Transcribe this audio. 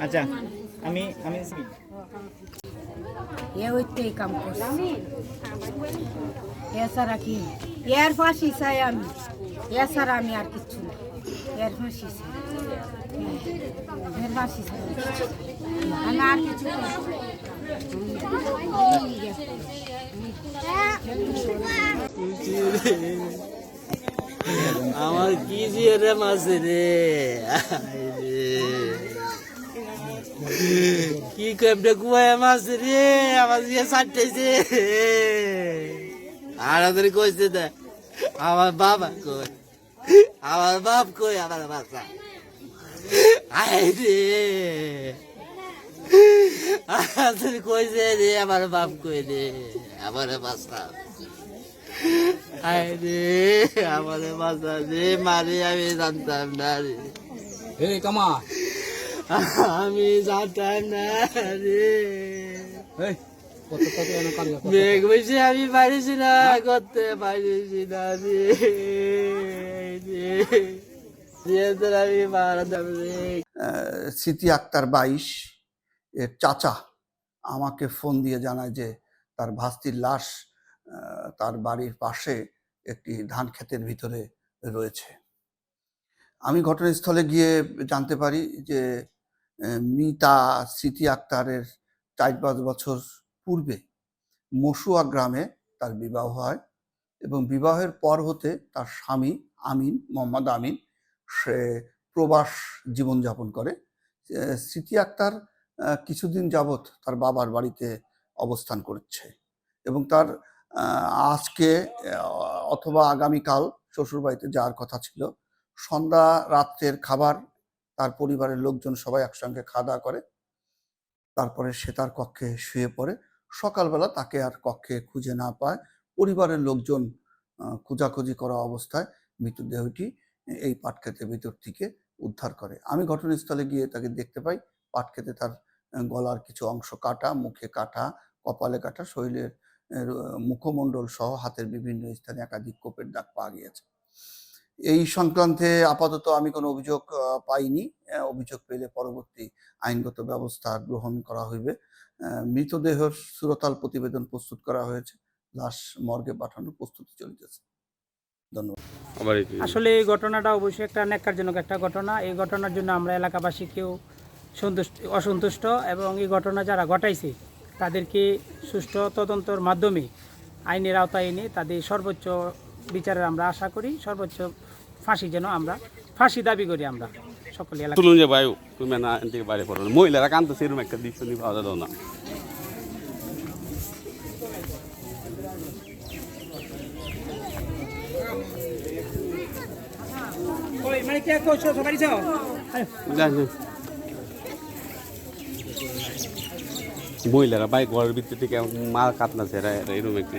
আচ্ছা আমি আমি এ হইতে কাম করছি। এছাড়া কি? এর ফাঁসি চাই আমি। এছাড়া আমি আর কিচ্ছু না। এর ফাঁসি চাই। এর ফাঁসি চাই। আমি আর কিছু না। দিয়ে রে মাছে রে। কি কেমনে কুয়ায় মাছ রে আমার দিয়ে ছাড়তেছে আড়াতাড়ি কইছে দে আমার বাবা কই আমার বাপ কই আমার বাচ্চা আয় রে আড়াতাড়ি কইছে রে আমার বাপ কই রে আমার বাচ্চা আয় রে আমার বাচ্চা রে মারে আমি জানতাম না রে। এই কামা। আমি জানতাম না রে। মেঘ বেশি আমি পারিছি না করতে পারিছি না আমি স্মৃতি আক্তার বাইশ এর চাচা আমাকে ফোন দিয়ে জানায় যে তার ভাস্তির লাশ তার বাড়ির পাশে একটি ধান ক্ষেতের ভিতরে রয়েছে। আমি ঘটনাস্থলে গিয়ে জানতে পারি যে মিতা স্মৃতি আক্তারের চার পাঁচ বছর পূর্বে মসুয়া গ্রামে তার বিবাহ হয় এবং বিবাহের পর হতে তার স্বামী আমিন, মোহাম্মদ আমিন, সে প্রবাস জীবনযাপন করে। স্মৃতি আক্তার কিছুদিন যাবৎ তার বাবার বাড়িতে অবস্থান করছে এবং তার আজকে অথবা আগামীকাল শ্বশুরবাড়িতে যাওয়ার কথা ছিল। সন্ধ্যা রাত্রের খাবার তার পরিবারের লোকজন সবাই একসঙ্গে খাওয়া দাওয়া করে। তারপরে সে তার কক্ষে শুয়ে পড়ে। সকালবেলা তাকে আর কক্ষে খুঁজে না পায়। পরিবারের লোকজন খোঁজাখুঁজি করা অবস্থায় মৃতদেহটি এই পাটক্ষেতের ভিতর থেকে উদ্ধার করে। আমি ঘটনাস্থলে গিয়ে তাকে দেখতে পাই। পাটক্ষেতে তার গলার কিছু অংশ কাটা, মুখে কাটা, কপালে কাটা, শরীরের মুখমণ্ডল সহ হাতের বিভিন্ন স্থানে একাধিক কোপের দাগ পাওয়া গিয়েছে। এই সংক্রান্তে আপাতত আমি কোনো অভিযোগ পাইনি। আহ, অভিযোগ পেলে পরবর্তী আইনগত ব্যবস্থা গ্রহণ করা হইবে। মৃতদেহ সুরতাল প্রতিবেদন প্রস্তুত করা হয়েছে। লাশ মর্গে পাঠানোর প্রস্তুতি চলিতেছে। ধন্যবাদ। আসলে এই ঘটনাটা অবশ্যই একটা ন্যাক্কারজনক একটা ঘটনা। এই ঘটনার জন্য আমরা এলাকাবাসী কেউ সন্তুষ্ট অসন্তুষ্ট এবং এই ঘটনা যারা ঘটাইছে তাদেরকে সুষ্ঠু তদন্তর মাধ্যমে আইনের আওতায় এনে তাদের সর্বোচ্চ বিচারের আমরা আশা করি সর্বোচ্চ ফাঁসি যেন আমরা ফাঁসি দাবি করি আমরা সকলে যে বায়ু তুমি না থেকে বাইরে পড়ো। মহিলারা কান্দছে এরকম একটা দৃশ্য নিয়ে পাওয়া যাবে না। মানে কে কইছো? সবাই যাও? মহিলারা বাইক ঘরের ভিতর থেকে মাল কাতনাছে এরা এরকম একটা